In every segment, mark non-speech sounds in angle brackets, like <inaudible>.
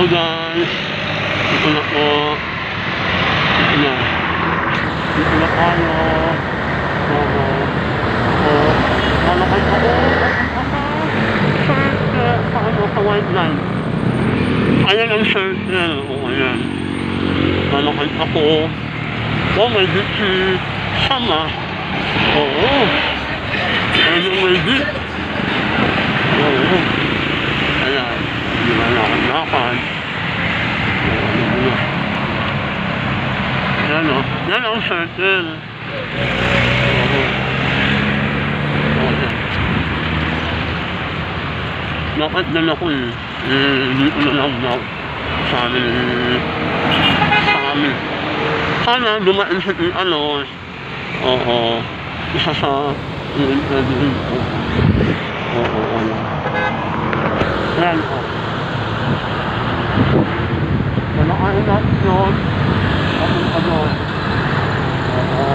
Hello guys. Ito na po. Ito na. Ito na tayo. Oo. Oo. Lalakay ako. Circle. Sa ano, sa white line. Ayan ang circle. O, ayan. Lalakay ako. Oh, may si Sama. Oo. Ayan may jeep. Oo. Ayan. Hindi na lakad-lakad. Oo, ano na. Yan ang circle. Lakad na ako eh. Hindi ko na lang daw. Sa amin. Sa amin. Sana dumain sa ano. Oo. Isa sa i-interview ko. Oo, ano. Yan o. Ano kayo natin yun? Ano ano? นอ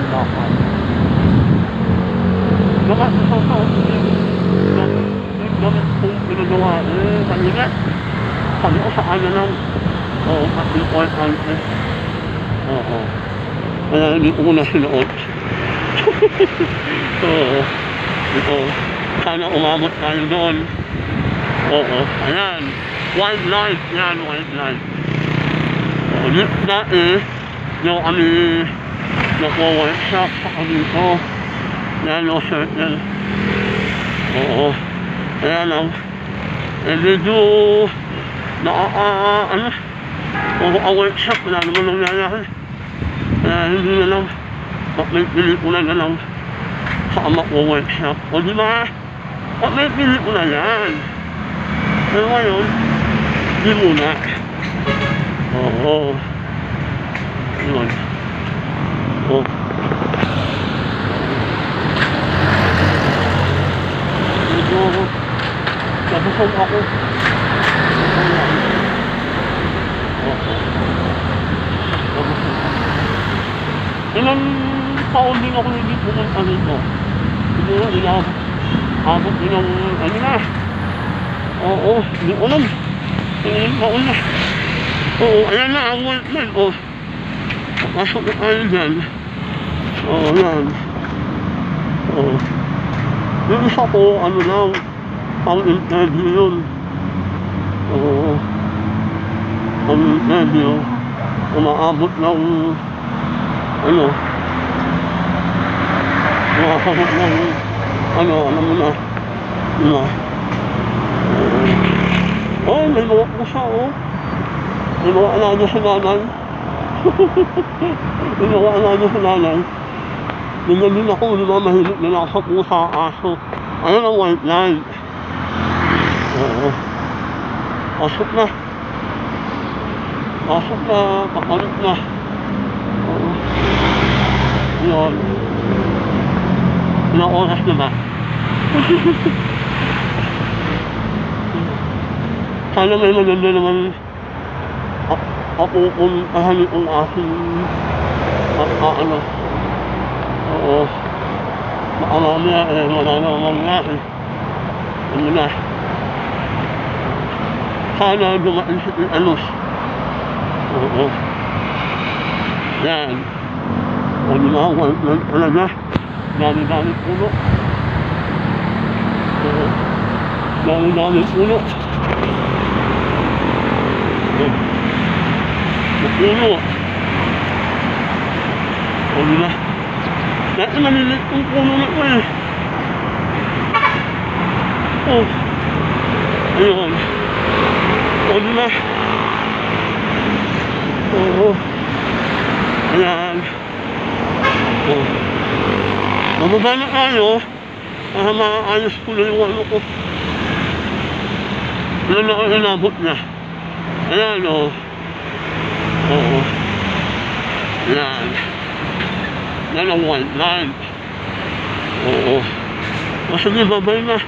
นนอนแล้วมันเข้าเข้าแล้วแล้วมันปุ้งไปเลยว่าเออแบบนี้แหละฝันเอาสายมานั่งโอ้มาดีคอยทันเลยโอ้โหเอะไรนี่อู้นะนะโอ้โอ้โอ้ทานออกมาหมดทานนอนโอ้โหงานวันไลฟ์งานวันไลฟ์โอ้ยนะเออ yung kami nagwo-workshop sa kami ko. Yan, no, circle. Oo. Ayan lang. Eh, medyo nakaka, ano, kung workshop, wala naman nangyayari. Kaya hindi na lang, pelikula na lang, saka mag-workshop. O di ba? Pelikula yan. Pero ngayon, di muna. Oo. Yun. Oo. Medyo, nabusog ako. Ilang taon din ako hindi pumunta dito. Siguro ilang abot din ano na. Oo, hindi ko alam. Ilang taon na. Oo, ayan na ang white man. Oo. Pasok na tayo dyan. Oo, yan. Oo. Yung isa ko, ano lang, pang interview yun. Oo. Pang interview. Umaabot ng ano, nakakabot ng, ano, ano mo na, na, oh, may mga pusa, oh. May mga alaga sa nanay. May mga alaga sa nanay. Ganyan din ako, di ba, mahilig din ako sa pusa, aso. Ano ang white line? Oo. Pasok na. Pasok na, pakalit na. Oo. Yun. Ilang oras na ba? <laughs> Sana may maganda naman a- ako kung kahani kong aking at ano. Oo. Baka mamaya eh, wala na mangyari. Ano na. Sana dumating si Anos. Oo. Yan. O di ba, white light talaga. Dami-dami puno. Oo. Dami-dami puno. Oo. Mapuno. O? Dati malilit kong puno na eh. Oh. Ayun. O di ba? Oo. Ayan. Oh. Mababa na tayo. Para maayos ko na yung ano ko. Ilan na niya. Ayan o. Oh. Oo. Ang white line. Oo. O sige, babay na.